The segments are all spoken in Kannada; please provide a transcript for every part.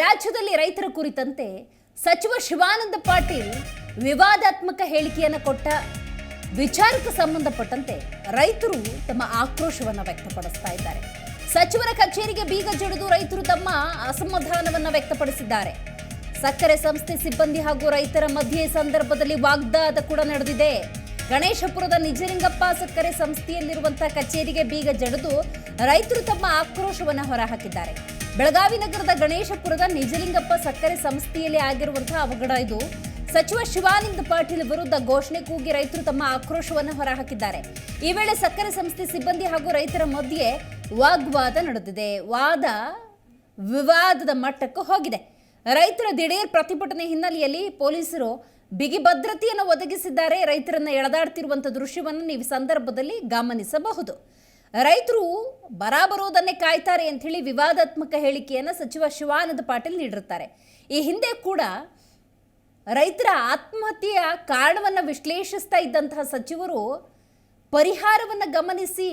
ರಾಜ್ಯದಲ್ಲಿ ರೈತರ ಕುರಿತಂತೆ ಸಚಿವ ಶಿವಾನಂದ ಪಾಟೀಲ್ ವಿವಾದಾತ್ಮಕ ಹೇಳಿಕೆಯನ್ನು ಕೊಟ್ಟ ವಿಚಾರಕ್ಕೆ ಸಂಬಂಧಪಟ್ಟಂತೆ ರೈತರು ತಮ್ಮ ಆಕ್ರೋಶವನ್ನು ವ್ಯಕ್ತಪಡಿಸ್ತಾ ಇದ್ದಾರೆ. ಸಚಿವರ ಕಚೇರಿಗೆ ಬೀಗ ಜಡಿದು ರೈತರು ತಮ್ಮ ಅಸಮಾಧಾನವನ್ನು ವ್ಯಕ್ತಪಡಿಸಿದ್ದಾರೆ. ಸಕ್ಕರೆ ಸಂಸ್ಥೆ ಸಿಬ್ಬಂದಿ ಹಾಗೂ ರೈತರ ಮಧ್ಯೆ ಸಂದರ್ಭದಲ್ಲಿ ವಾಗ್ದಾದ ಕೂಡ ನಡೆದಿದೆ. ಗಣೇಶಪುರದ ನಿಜಲಿಂಗಪ್ಪ ಸಕ್ಕರೆ ಸಂಸ್ಥೆಯಲ್ಲಿರುವಂತಹ ಕಚೇರಿಗೆ ಬೀಗ ಜಡಿದು ರೈತರು ತಮ್ಮ ಆಕ್ರೋಶವನ್ನು ಹೊರಹಾಕಿದ್ದಾರೆ. ಬೆಳಗಾವಿ ನಗರದ ಗಣೇಶಪುರದ ನಿಜಲಿಂಗಪ್ಪ ಸಕ್ಕರೆ ಸಂಸ್ಥೆಯಲ್ಲಿ ಆಗಿರುವಂತಹ ಅವಘಡ ಇದು. ಸಚಿವ ಶಿವಾನಂದ ಪಾಟೀಲ್ ವಿರುದ್ಧ ಘೋಷಣೆ ಕೂಗಿ ರೈತರು ತಮ್ಮ ಆಕ್ರೋಶವನ್ನು ಹೊರಹಾಕಿದ್ದಾರೆ. ಈ ವೇಳೆ ಸಕ್ಕರೆ ಸಂಸ್ಥೆ ಸಿಬ್ಬಂದಿ ಹಾಗೂ ರೈತರ ಮಧ್ಯೆ ವಾಗ್ವಾದ ನಡೆದಿದೆ. ವಾದ ವಿವಾದದ ಮಟ್ಟಕ್ಕೆ ಹೋಗಿದೆ. ರೈತರ ದಿಢೀರ್ ಪ್ರತಿಭಟನೆ ಹಿನ್ನೆಲೆಯಲ್ಲಿ ಪೊಲೀಸರು ಬಿಗಿ ಭದ್ರತೆಯನ್ನು ಒದಗಿಸಿದ್ದಾರೆ. ರೈತರನ್ನು ಎಳೆದಾಡ್ತಿರುವಂಥ ದೃಶ್ಯವನ್ನು ನೀವು ಸಂದರ್ಭದಲ್ಲಿ ಗಮನಿಸಬಹುದು. ರೈತರು ಬರ ಬರೋದನ್ನೇ ಕಾಯ್ತಾರೆ ಅಂಥೇಳಿ ವಿವಾದಾತ್ಮಕ ಹೇಳಿಕೆಯನ್ನು ಸಚಿವ ಶಿವಾನಂದ ಪಾಟೀಲ್ ನೀಡಿರ್ತಾರೆ ಈ ಹಿಂದೆ ಕೂಡ ರೈತರ ಆತ್ಮಹತ್ಯೆಯ ಕಾರಣವನ್ನು ವಿಶ್ಲೇಷಿಸ್ತಾ ಇದ್ದಂತಹ ಸಚಿವರು ಪರಿಹಾರವನ್ನು ಗಮನಿಸಿ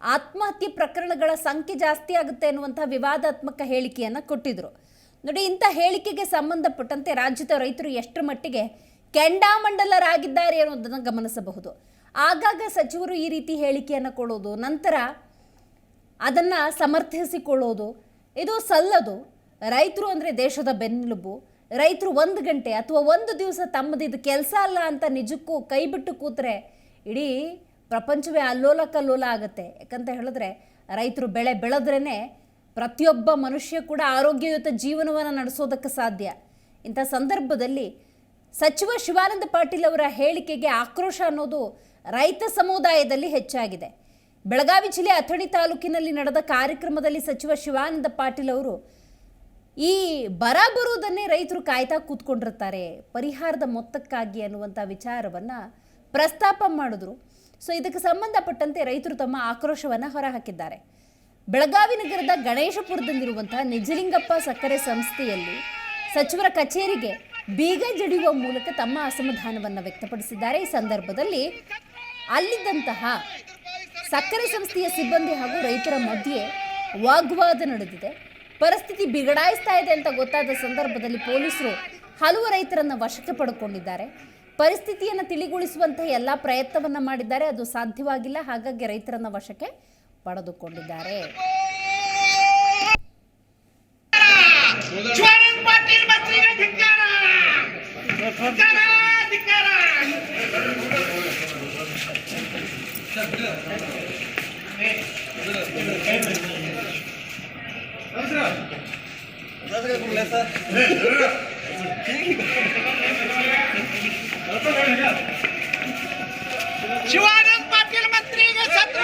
ಆತ್ಮಹತ್ಯೆ ಪ್ರಕರಣಗಳ ಸಂಖ್ಯೆ ಜಾಸ್ತಿ ಆಗುತ್ತೆ ಅನ್ನುವಂಥ ವಿವಾದಾತ್ಮಕ ಹೇಳಿಕೆಯನ್ನು ಕೊಟ್ಟಿದ್ರು. ನೋಡಿ, ಇಂಥ ಹೇಳಿಕೆಗೆ ಸಂಬಂಧಪಟ್ಟಂತೆ ರಾಜ್ಯದ ರೈತರು ಎಷ್ಟರ ಮಟ್ಟಿಗೆ ಕೆಂಡಾಮಂಡಲರಾಗಿದ್ದಾರೆ ಅನ್ನೋದನ್ನು ಗಮನಿಸಬಹುದು. ಆಗಾಗ ಸಚಿವರು ಈ ರೀತಿ ಹೇಳಿಕೆಯನ್ನು ಕೊಡೋದು, ನಂತರ ಅದನ್ನು ಸಮರ್ಥಿಸಿಕೊಳ್ಳೋದು, ಇದು ಸಲ್ಲದು. ರೈತರು ಅಂದರೆ ದೇಶದ ಬೆನ್ನೆಲುಬು. ರೈತರು ಒಂದು ಗಂಟೆ ಅಥವಾ ಒಂದು ದಿವಸ ತಮ್ಮದು ಇದು ಕೆಲಸ ಅಲ್ಲ ಅಂತ ನಿಜಕ್ಕೂ ಕೈ ಬಿಟ್ಟು ಕೂತ್ರೆ ಇಡೀ ಪ್ರಪಂಚವೇ ಅಲ್ಲೋಲ ಕಲ್ಲೋಲ ಆಗುತ್ತೆ. ಯಾಕಂತ ಹೇಳಿದ್ರೆ ರೈತರು ಬೆಳೆ ಬೆಳೆದ್ರೇ ಪ್ರತಿಯೊಬ್ಬ ಮನುಷ್ಯ ಕೂಡ ಆರೋಗ್ಯಯುತ ಜೀವನವನ್ನು ನಡೆಸೋದಕ್ಕೆ ಸಾಧ್ಯ. ಇಂಥ ಸಂದರ್ಭದಲ್ಲಿ ಸಚಿವ ಶಿವಾನಂದ ಪಾಟೀಲ್ ಅವರ ಹೇಳಿಕೆಗೆ ಆಕ್ರೋಶ ಅನ್ನೋದು ರೈತ ಸಮುದಾಯದಲ್ಲಿ ಹೆಚ್ಚಾಗಿದೆ. ಬೆಳಗಾವಿ ಜಿಲ್ಲೆ ಅಥಣಿ ತಾಲೂಕಿನಲ್ಲಿ ನಡೆದ ಕಾರ್ಯಕ್ರಮದಲ್ಲಿ ಸಚಿವ ಶಿವಾನಂದ ಪಾಟೀಲ್ ಅವರು ಈ ಬರ ಬರುವುದನ್ನೇ ರೈತರು ಕಾಯ್ತಾ ಕೂತ್ಕೊಂಡಿರ್ತಾರೆ. ಪರಿಹಾರದ ಮೊತ್ತಕ್ಕಾಗಿ ಅನ್ನುವಂಥ ವಿಚಾರವನ್ನು ಪ್ರಸ್ತಾಪ ಮಾಡಿದ್ರು. ಸೊ, ಇದಕ್ಕೆ ಸಂಬಂಧಪಟ್ಟಂತೆ ರೈತರು ತಮ್ಮ ಆಕ್ರೋಶವನ್ನು ಹೊರಹಾಕಿದ್ದಾರೆ. ಬೆಳಗಾವಿ ನಗರದ ಗಣೇಶಪುರದಲ್ಲಿರುವಂತಹ ನಿಜಲಿಂಗಪ್ಪ ಸಕ್ಕರೆ ಸಂಸ್ಥೆಯಲ್ಲಿ ಸಚಿವರ ಕಚೇರಿಗೆ ಬೀಗ ಜಡಿಯುವ ಮೂಲಕ ತಮ್ಮ ಅಸಮಾಧಾನವನ್ನು ವ್ಯಕ್ತಪಡಿಸಿದ್ದಾರೆ. ಈ ಸಂದರ್ಭದಲ್ಲಿ ಅಲ್ಲಿದ್ದಂತಹ ಸಕ್ಕರೆ ಸಂಸ್ಥೆಯ ಸಿಬ್ಬಂದಿ ಹಾಗೂ ರೈತರ ಮಧ್ಯೆ ವಾಗ್ವಾದ ನಡೆದಿದೆ. ಪರಿಸ್ಥಿತಿ ಬಿಗಡಾಯಿಸ್ತಾ ಇದೆ ಅಂತ ಗೊತ್ತಾದ ಸಂದರ್ಭದಲ್ಲಿ ಪೊಲೀಸರು ಹಲವು ರೈತರನ್ನ ವಶಕ್ಕೆ ಪಡ್ಕೊಂಡಿದ್ದಾರೆ. ಪರಿಸ್ಥಿತಿಯನ್ನು ತಿಳಿಗೊಳಿಸುವಂತಹ ಎಲ್ಲ ಪ್ರಯತ್ನವನ್ನ ಮಾಡಿದ್ದಾರೆ. ಅದು ಸಾಧ್ಯವಾಗಿಲ್ಲ. ಹಾಗಾಗಿ ರೈತರನ್ನ ವಶಕ್ಕೆ ಪಡೆದುಕೊಂಡಿದ್ದಾರೆ. ಶಿವಾನಂದ ಪಾಟೀಲ್ ಮಂತ್ರಿಗೆ ಧಿಕ್ಕಾರ ಧಿಕ್ಕಾರ ಧಿಕ್ಕಾರ ಶಿವಾನಂದ ಪಾಟೀಲ್ ಮಂತ್ರಿಗೆ ಸತ್ರ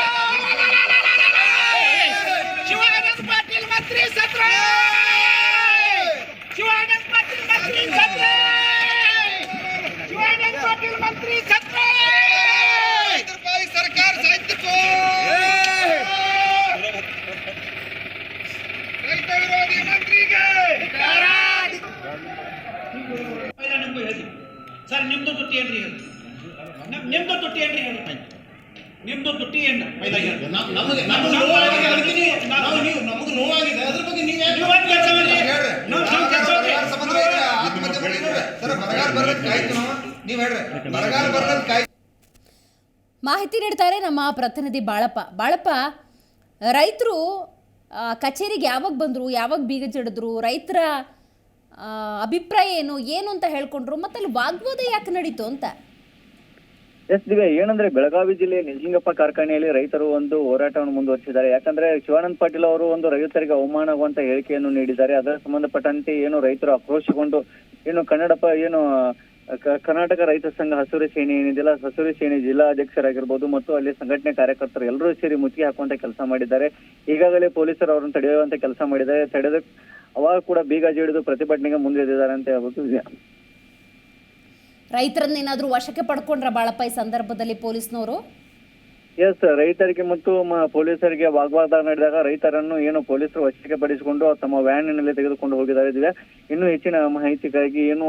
ಶಿವಾನಂದ ಪಾಟೀಲ್ ಮಂತ್ರಿ ಸತ್ರ ಶಿವಾನಂದ ಪಾಟೀಲ್ ಮಂತ್ರಿ ಸತ್ರ ಶಿವಾನಂದ ಪಾಟೀಲ್ ಮಂತ್ರಿ ಸತ್ರ ರೂಪಾಯಿ ಸರ್ಕಾರ ಸಾಹಿತ್ಯಕ್ಕೂ ರೈತ ವಿರೋಧಿ ಮಂತ್ರಿಗೆ ಪೈಲ ನಿಮ್ಗೂ ಹೇಳಿ ಸರ್ ನಿಮ್ದು ತುಟ್ಟಿ ಏನ್ರಿ ಹೇಳಿ. ನಮ್- ನಿಮ್ದು ತುಟ್ಟಿ ಏನ್ರಿ ಹೇಳಿ. ನಿಮ್ದು ತುಟ್ಟಿ ಏನು ನಮಗೆ ನಮಗೆ ನೋವಾಗಿದೆ ಅದ್ರ ಬಗ್ಗೆ ನೀವು ಮಾಹಿತಿ ನೀಡ್ತಾರೆ ನಮ್ಮ ಪ್ರತಿನಿಧಿ ಬಾಳಪ್ಪ. ಬಾಳಪ್ಪ ರೈತರು ಆ, ಕಚೇರಿಗೆ ಯಾವಾಗ ಬಂದರು ಯಾವಾಗ ಬೀಗ ಜಡಿದ್ರು ರೈತರ ಅಭಿಪ್ರಾಯ ಏನು ಏನು ಅಂತ ಹೇಳ್ಕೊಂಡ್ರು ಮತ್ತೆ ಅಲ್ಲಿ ವಾಗ್ವಾದ ಯಾಕೆ ನಡೀತು ಅಂತ? ಎಸ್ ದಿವ್ಯ ಏನಂದ್ರೆ ಬೆಳಗಾವಿ ಜಿಲ್ಲೆಯ ನಿಜಲಿಂಗಪ್ಪ ಕಾರ್ಖಾನೆಯಲ್ಲಿ ರೈತರು ಒಂದು ಹೋರಾಟವನ್ನು ಮುಂದುವರಿಸಿದ್ದಾರೆ. ಯಾಕಂದ್ರೆ ಶಿವಾನಂದ ಪಾಟೀಲ್ ಅವರು ಒಂದು ರೈತರಿಗೆ ಅವಮಾನವಾಗುವಂತ ಹೇಳಿಕೆಯನ್ನು ನೀಡಿದ್ದಾರೆ. ಅದರ ಸಂಬಂಧಪಟ್ಟಂತೆ ಏನು ರೈತರು ಆಕ್ರೋಶಗೊಂಡು, ಏನು ಕನ್ನಡಪ ಏನು ಕರ್ನಾಟಕ ರೈತ ಸಂಘ ಹಸೂರಿ ಸೇನೆ ಏನಿದೆಯಲ್ಲ, ಹಸೂರಿ ಸೇನೆ ಜಿಲ್ಲಾ ಅಧ್ಯಕ್ಷರಾಗಿರ್ಬೋದು ಮತ್ತು ಅಲ್ಲಿ ಸಂಘಟನೆ ಕಾರ್ಯಕರ್ತರು ಎಲ್ಲರೂ ಸೇರಿ ಮುತ್ತಿಗೆ ಹಾಕುವಂತ ಕೆಲಸ ಮಾಡಿದ್ದಾರೆ. ಈಗಾಗಲೇ ಪೊಲೀಸರು ಅವರನ್ನು ತಡೆಯುವಂತ ಕೆಲಸ ಮಾಡಿದ್ದಾರೆ. ತಡೆದ ಅವಾಗ ಕೂಡ ಬೀಗ ಜಿಡಿದು ಪ್ರತಿಭಟನೆಗೆ ಮುಂದಿದ್ದಾರೆ ಅಂತ ಹೇಳ್ಬೋದು ರೈತರನ್ನ ರೈತರನ್ನೇನಾದ್ರೂ ವಶಕ್ಕೆ ಪಡ್ಕೊಂಡ್ರ ಬಾಳಪ್ಪ ಈ ಸಂದರ್ಭದಲ್ಲಿ ಪೊಲೀಸ್ನವರು? ಎಸ್ ರೈತರಿಗೆ ಮತ್ತು ಪೊಲೀಸರಿಗೆ ವಾಗ್ವಾದ ನಡೆದಾಗ ರೈತರನ್ನು ಏನು ಪೊಲೀಸರು ವಶಕ್ಕೆ ಪಡಿಸಿಕೊಂಡು ತಮ್ಮ ವ್ಯಾನಿನಲ್ಲಿ ತೆಗೆದುಕೊಂಡು ಹೋಗಿದ್ದಾರೆ. ಇನ್ನೂ ಇನ್ನು ಹೆಚ್ಚಿನ ಮಾಹಿತಿಗಾಗಿ ಏನು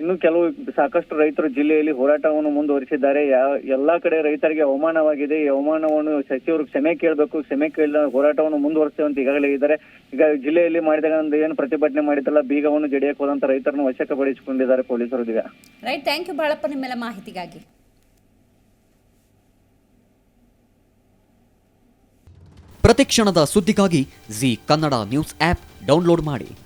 ಇನ್ನು ಕೆಲವು ಸಾಕಷ್ಟು ರೈತರು ಜಿಲ್ಲೆಯಲ್ಲಿ ಹೋರಾಟವನ್ನು ಮುಂದುವರಿಸಿದ್ದಾರೆ. ಯಾ- ಎಲ್ಲಾ ಕಡೆ ರೈತರಿಗೆ ಅವಮಾನವಾಗಿದೆ. ಈ ಅವಮಾನವನ್ನು ಸಚಿವರು ಕ್ಷಮೆ ಕೇಳಬೇಕು ಕ್ಷಮೆ ಕೇಳಿದ ಹೋರಾಟವನ್ನು ಮುಂದುವರಿಸುವಂತೆ ಅಂತ ಈಗಾಗಲೇ ಇದ್ದಾರೆ. ಈಗ ಜಿಲ್ಲೆಯಲ್ಲಿ ಮಾಡಿದಾಗ ಒಂದು ಏನು ಪ್ರತಿಭಟನೆ ಮಾಡಿದ್ರಲ್ಲ ಬೀಗವನ್ನು ಜಡಿಯಕ್ಕೆ ಹೋದಂತ ರೈತರನ್ನು ವಶಕಪಡಿಸಿಕೊಂಡಿದ್ದಾರೆ ಪೊಲೀಸರು ಈಗ. ರೈಟ್ ಥ್ಯಾಂಕ್ ಯು ಬಾಳಪ್ಪ ನಿಮ್ಮೆಲ್ಲ ಮಾಹಿತಿಗಾಗಿ. ಪ್ರತಿಕ್ಷಣದ ಸುದ್ದಿಗಾಗಿ Zee Kannada news app download ಮಾಡಿ.